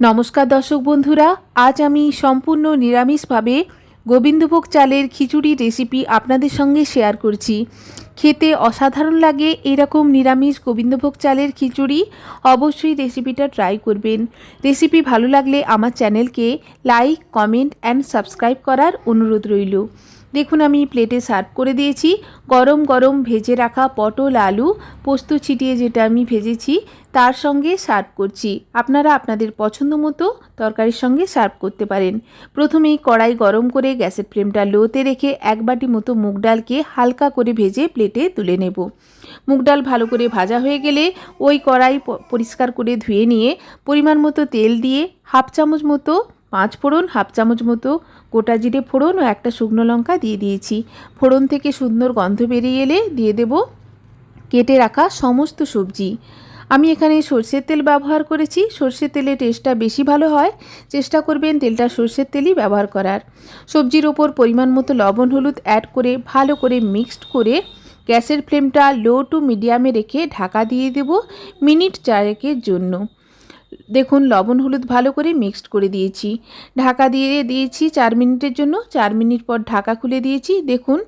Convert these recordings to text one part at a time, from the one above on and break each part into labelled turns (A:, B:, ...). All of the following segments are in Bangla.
A: নমস্কার দর্শক বন্ধুরা, আজ আমি সম্পূর্ণ নিরামিষভাবে গোবিন্দভোগ চালের খিচুড়ি রেসিপি আপনাদের সঙ্গে শেয়ার করছি। খেতে অসাধারণ লাগে এরকম নিরামিষ গোবিন্দভোগ চালের খিচুড়ি, অবশ্যই রেসিপিটা ট্রাই করবেন। রেসিপি ভালো লাগলে আমার চ্যানেলকে লাইক, কমেন্ট অ্যান্ড সাবস্ক্রাইব করার অনুরোধ রইল। দেখুন, আমি প্লেটে সার্ভ করে দিয়েছি। গরম গরম ভেজে রাখা পটল, আলু, পোস্ত ছিটিয়ে যেটা আমি ভেজেছি তার সঙ্গে সার্ভ করছি। আপনারা আপনাদের পছন্দ মতো তরকারির সঙ্গে সার্ভ করতে পারেন। প্রথমেই কড়াই গরম করে গ্যাসের ফ্লেমটা লোতে রেখে এক বাটি মতো মুগ ডালকে হালকা করে ভেজে প্লেটে তুলে নেব। মুগ ডাল ভালো করে ভাজা হয়ে গেলে ওই কড়াই পরিষ্কার করে ধুয়ে নিয়ে পরিমাণ মতো তেল দিয়ে হাফ চামচ মতো পাঁচ ফোড়ন, হাফ চামচ মতো গোটা জিরে ফোড়ন ও একটা শুকনো লঙ্কা দিয়ে দিয়েছি। ফোড়ন থেকে সুন্দর গন্ধ বেরিয়ে এলে দিয়ে দেব কেটে রাখা সমস্ত সবজি। আমি এখানে সর্ষের তেল ব্যবহার করেছি। সর্ষের তেলে টেস্টটা বেশি ভালো হয়। চেষ্টা করবেন তেলটা সর্ষের তেলই ব্যবহার করার। সবজির ওপর পরিমাণ মতো লবণ, হলুদ অ্যাড করে ভালো করে মিক্সড করে গ্যাসের ফ্লেমটা লো টু মিডিয়ামে রেখে ঢাকা দিয়ে দেব মিনিট চারেকের জন্য। দেখুন, লবণ, হলুদ ভালো করে মিক্সড করে দিয়েছি। ঢাকা দিয়ে দিয়েছি চার মিনিটের জন্য। চার মিনিট পর ঢাকা খুলে দিয়েছি। দেখুন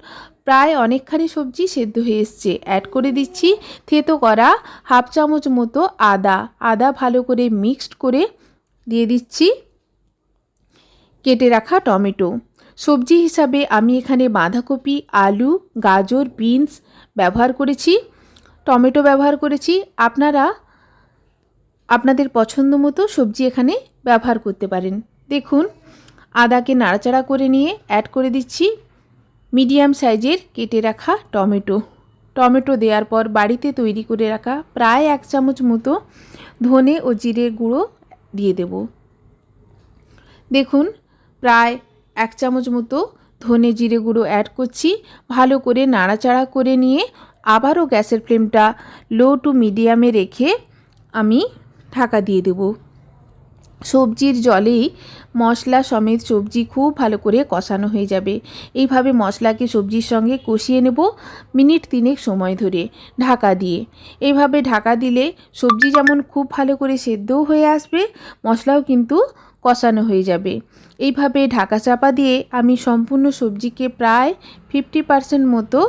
A: প্রায় অনেকখানি সবজি সেদ্ধ হয়ে এসছে। অ্যাড করে দিচ্ছি থেতো করা হাফ চামচ মতো আদা। আদা ভালো করে মিক্সড করে দিয়ে দিচ্ছি কেটে রাখা টমেটো। সবজি হিসাবে আমি এখানে বাঁধাকপি, আলু, গাজর বিনস ব্যবহার করেছি, টমেটো ব্যবহার করেছি। আপনারা আপনাদের পছন্দ মতো সবজি এখানে ব্যবহার করতে পারেন। দেখুন, আদাকে নাড়াচাড়া করে নিয়ে অ্যাড করে দিচ্ছি। মিডিয়াম সাইজের কেটে রাখা টমেটো। টমেটো দেওয়ার পর বাড়িতে তৈরি করে রাখা প্রায় এক চামচ মতো ধনে ও জিরে গুঁড়ো দিয়ে দেব। দেখুন, প্রায় এক চামচ মতো ধনে জিরে গুঁড়ো অ্যাড করছি। ভালো করে নাড়াচাড়া করে নিয়ে আবারও গ্যাসের ফ্লেমটা লো টু মিডিয়ামে রেখে আমি ঢাকা দিয়ে দেব। সবজির জলেই মশলা সমেত সবজি খুব ভালো করে কষানো হয়ে যাবে। এইভাবে মশলাকে সবজির সঙ্গে কষিয়ে নেব মিনিট তিনেক সময় ধরে ঢাকা দিয়ে। এইভাবে ঢাকা দিলে সবজি যেমন খুব ভালো করে সেদ্ধও হয়ে আসবে, মশলাও কিন্তু কষানো হয়ে যাবে। এইভাবে ঢাকা চাপা দিয়ে আমি সম্পূর্ণ সবজিকে প্রায় ফিফটি পার্সেন্ট মতো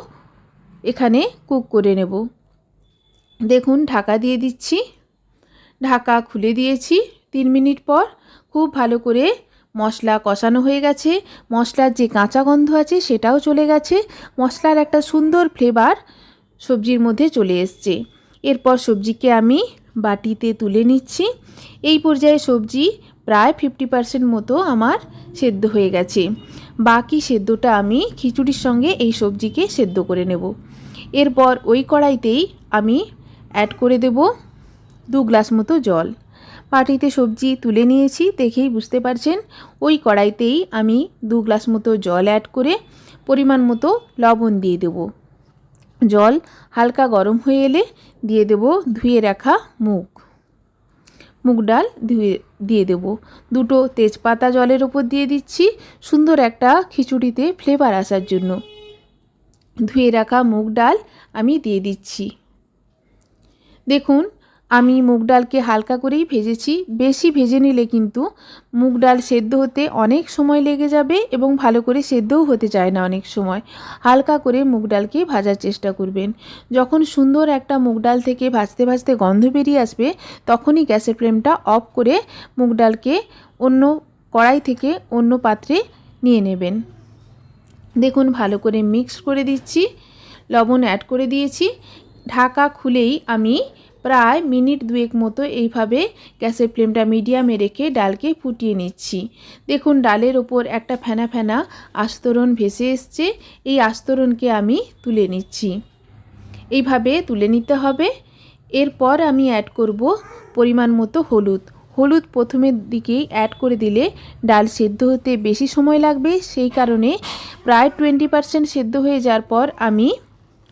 A: এখানে কুক করে নেব। দেখুন, ঢাকা দিয়ে দিচ্ছি। ঢাকা খুলে দিয়েছি। তিন মিনিট পর খুব ভালো করে মশলা কষানো হয়ে গেছে। মশলার যে কাঁচা গন্ধ আছে সেটাও চলে গেছে। মশলার একটা সুন্দর ফ্লেভার সবজির মধ্যে চলে এসছে। এরপর সবজিকে আমি বাটিতে তুলে নিচ্ছি। এই পর্যায়ে সবজি প্রায় ফিফটি পার্সেন্ট মতো আমার সেদ্ধ হয়ে গেছে। বাকি সেদ্ধটা আমি খিচুড়ির সঙ্গে এই সবজিকে সেদ্ধ করে নেব। এরপর ওই কড়াইতেই আমি অ্যাড করে দেব দু গ্লাস মতো জল। পাটিতে সবজি তুলে নিয়েছি, দেখেই বুঝতে পারছেন। ওই কড়াইতেই আমি দু গ্লাস মতো জল অ্যাড করে পরিমাণ মতো লবণ দিয়ে দেব। জল হালকা গরম হয়ে এলে দিয়ে দেব ধুয়ে রাখা মুগ। মুগ ডাল ধুয়ে, দিয়ে দেব। দুটো তেজপাতা জলের ওপর দিয়ে দিচ্ছি, সুন্দর একটা খিচুড়িতে ফ্লেভার আসার জন্য। ধুয়ে রাখা মুগ ডাল আমি দিয়ে দিচ্ছি। দেখুন আমি মুগ ডালকে হালকা করেই ভেজেছি, বেশি ভেজে নিলে কিন্তু মুগ ডাল সেদ্ধ হতে অনেক সময় লেগে যাবে এবং ভালো করে সেদ্ধও হতে চায় না অনেক সময়। হালকা করে মুগ ডালকে ভাজার চেষ্টা করবেন। যখন সুন্দর একটা মুগ ডাল থেকে ভাজতে ভাজতে গন্ধ বেরিয়ে আসবে, তখনই গ্যাসের ফ্লেমটা অফ করে মুগ ডালকে অন্য কড়াই থেকে অন্য পাত্রে নিয়ে নেবেন। দেখুন, ভালো করে মিক্স করে দিচ্ছি, লবণ অ্যাড করে দিয়েছি। ঢাকা খুলেই আমি প্রায় মিনিট দুয়েক মতো এইভাবে গ্যাসের ফ্লেমটা মিডিয়ামে রেখে ডালকে ফুটিয়ে নিচ্ছি। দেখুন, ডালের ওপর একটা ফেনা ফেনা আস্তরণ ভেসে এসছে। এই আস্তরণকে আমি তুলে নিচ্ছি। এইভাবে তুলে নিতে হবে। এরপর আমি অ্যাড করব পরিমাণ মতো হলুদ। হলুদ প্রথমের দিকেই অ্যাড করে দিলে ডাল সেদ্ধ হতে বেশি সময় লাগবে। সেই কারণে প্রায় টোয়েন্টি পারসেন্ট সেদ্ধ হয়ে যাওয়ার পর আমি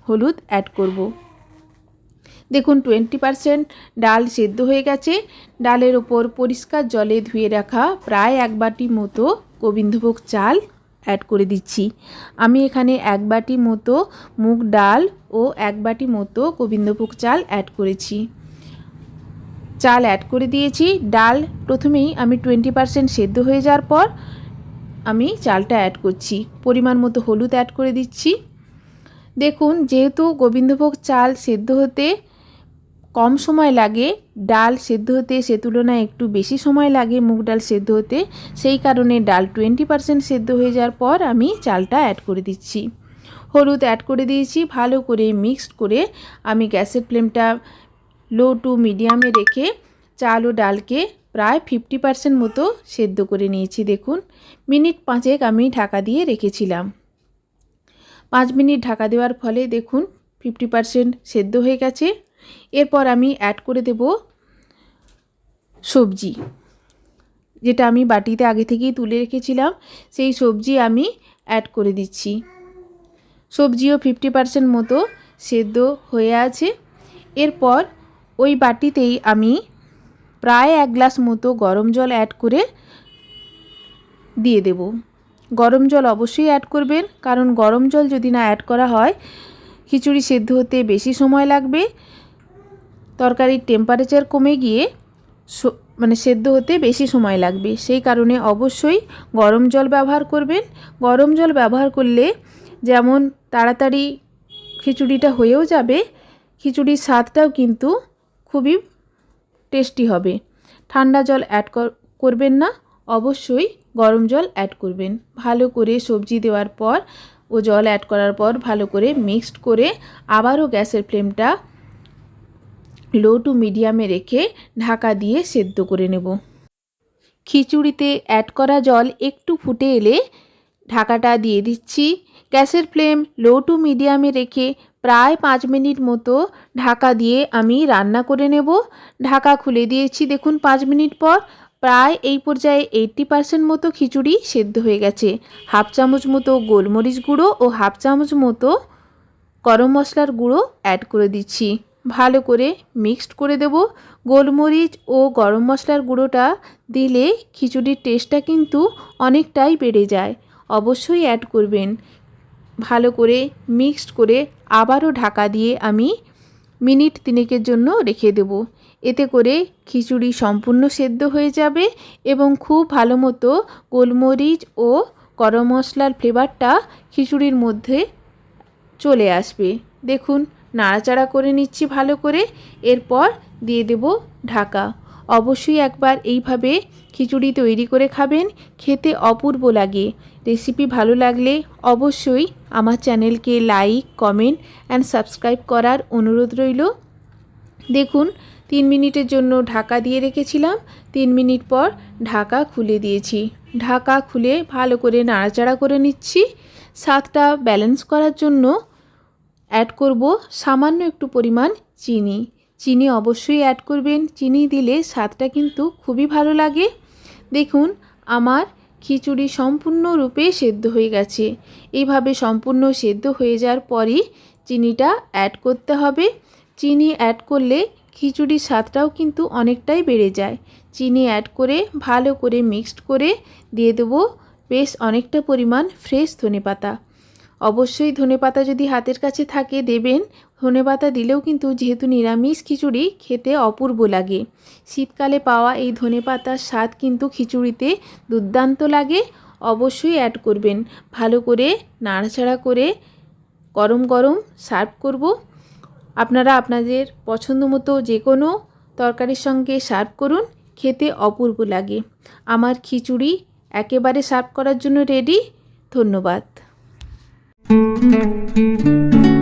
A: হলুদ অ্যাড করব। দেখুন টোয়েন্টি পারসেন্ট ডাল সেদ্ধ হয়ে গেছে। ডালের ওপর পরিষ্কার জলে ধুয়ে রাখা প্রায় এক বাটি মতো গোবিন্দভোগ চাল অ্যাড করে দিচ্ছি। আমি এখানে এক বাটি মতো মুগ ডাল ও এক বাটি মতো গোবিন্দভোগ চাল অ্যাড করেছি। চাল অ্যাড করে দিয়েছি। ডাল প্রথমেই আমি টোয়েন্টি পারসেন্ট সেদ্ধ হয়ে যাওয়ার পর আমি চালটা অ্যাড করছি। পরিমাণ মতো হলুদ অ্যাড করে দিচ্ছি। দেখুন, যেহেতু গোবিন্দভোগ চাল সেদ্ধ হতে কম সময় লাগে ডাল সেদ্ধ হতে, সে তুলনায় একটু বেশি সময় লাগে মুগ ডাল সেদ্ধ হতে। সেই কারণে ডাল টোয়েন্টি পারসেন্ট সেদ্ধ হয়ে যাওয়ার পর আমি চালটা অ্যাড করে দিচ্ছি। হলুদ অ্যাড করে দিয়েছি, ভালো করে মিক্সড করে আমি গ্যাসের ফ্লেমটা লো টু মিডিয়ামে রেখে চাল ও ডালকে প্রায় ফিফটি পারসেন্ট মতো সেদ্ধ করে নিয়েছি, দেখুন। মিনিট পাঁচেক আমি ঢাকা দিয়ে রেখেছিলাম। পাঁচ মিনিট ঢাকা দেওয়ার ফলে দেখুন ফিফটি পারসেন্ট সেদ্ধ হয়ে গেছে। এরপর আমি অ্যাড করে দেব সবজি। যেটা আমি বাটিতে আগে থেকেই তুলে রেখেছিলাম, সেই সবজি আমি অ্যাড করে দিচ্ছি। সবজিও ফিফটি পারসেন্ট মতো সেদ্ধ হয়ে আছে। এরপর ওই বাটিতেই আমি প্রায় এক গ্লাস মতো গরম জল অ্যাড করে দিয়ে দেব। গরম জল অবশ্যই অ্যাড করবেন, কারণ গরম জল যদি না অ্যাড করা হয়, খিচুড়ি সেদ্ধ হতে বেশি সময় লাগবে। তরকারির টেম্পারেচার কমে গিয়ে মানে সেদ্ধ হতে বেশি সময় লাগবে। সেই কারণে অবশ্যই গরম জল ব্যবহার করবেন। গরম জল ব্যবহার করলে যেমন তাড়াতাড়ি খিচুড়িটা হয়েও যাবে, খিচুড়ির স্বাদটাও কিন্তু খুবই টেস্টি হবে। ঠান্ডা জল অ্যাড করবেন না, অবশ্যই গরম জল অ্যাড করবেন। ভালো করে সবজি দেওয়ার পর ও জল অ্যাড করার পর ভালো করে মিক্সড করে আবারও গ্যাসের ফ্লেমটা লো টু মিডিয়ামে রেখে ঢাকা দিয়ে সেদ্ধ করে নেব। খিচুড়িতে অ্যাড করা জল একটু ফুটে এলে ঢাকাটা দিয়ে দিচ্ছি। গ্যাসের ফ্লেম লো টু মিডিয়ামে রেখে প্রায় পাঁচ মিনিট মতো ঢাকা দিয়ে আমি রান্না করে নেব। ঢাকা খুলে দিয়েছি দেখুন পাঁচ মিনিট পর। প্রায় এই পর্যায়ে এইট্টি পার্সেন্ট মতো খিচুড়ি সেদ্ধ হয়ে গেছে। হাফ চামচ মতো গোলমরিচ গুঁড়ো ও হাফ চামচ মতো গরম মশলার গুঁড়ো অ্যাড করে দিচ্ছি। ভালো করে মিক্সড করে দেব। গোলমরিচ ও গরম মশলার গুঁড়োটা দিলে খিচুড়ির টেস্টটা কিন্তু অনেকটাই বেড়ে যায়। অবশ্যই অ্যাড করবেন। ভালো করে মিক্সড করে আবারও ঢাকা দিয়ে আমি মিনিট তিনেকের জন্য রেখে দেব। এতে করে খিচুড়ি সম্পূর্ণ সেদ্ধ হয়ে যাবে এবং খুব ভালো মতো গোলমরিচ ও গরম মশলার ফ্লেভারটা খিচুড়ির মধ্যে চলে আসবে। দেখুন নাড়াচাড়া করে নিচ্ছি ভালো করে। এরপর দিয়ে দেব ঢাকা। অবশ্যই একবার এইভাবে খিচুড়ি তৈরি করে খাবেন, খেতে অপূর্ব লাগে। রেসিপি ভালো লাগলে অবশ্যই আমার চ্যানেলকে লাইক, কমেন্ট অ্যান্ড সাবস্ক্রাইব করার অনুরোধ রইল। দেখুন, তিন মিনিটের জন্য ঢাকা দিয়ে রেখেছিলাম। তিন মিনিট পর ঢাকা খুলে দিয়েছি। ঢাকা খুলে ভালো করে নাড়াচাড়া করে নিচ্ছি। স্বাদটা ব্যালেন্স করার জন্য অ্যাড করব সামান্য একটু পরিমাণ চিনি। চিনি অবশ্যই অ্যাড করবেন। চিনি দিলে স্বাদটা কিন্তু খুবই ভালো লাগে। দেখুন, আমার খিচুড়ি সম্পূর্ণরূপে সেদ্ধ হয়ে গেছে। এইভাবে সম্পূর্ণ সেদ্ধ হয়ে যাওয়ার পরই চিনিটা অ্যাড করতে হবে। চিনি অ্যাড করলে খিচুড়ির স্বাদটাও কিন্তু অনেকটাই বেড়ে যায়। চিনি অ্যাড করে ভালো করে মিক্সড করে দিয়ে দেবো। বেশ অনেকটা পরিমাণ ফ্রেশ ধনে পাতা অবশ্যই ধনে পাতা যদি হাতের কাছে থাকে দেবেন। ধনে পাতা দিলেও কিন্তু যেহেতু নিরামিষ খিচুড়ি, খেতে অপূর্ব লাগে। শীতকালে পাওয়া এই ধনে পাতার স্বাদ কিন্তু খিচুড়িতে দুর্দান্ত লাগে। অবশ্যই অ্যাড করবেন। ভালো করে নাড়াচাড়া করে গরম গরম সার্ভ করব। আপনারা আপনাদের পছন্দ মতো যে কোনো তরকারির সঙ্গে সার্ভ করুন। খেতে অপূর্ব লাগে। আমার খিচুড়ি একেবারে সার্ভ করার জন্য রেডি ধন্যবাদ। Thank you.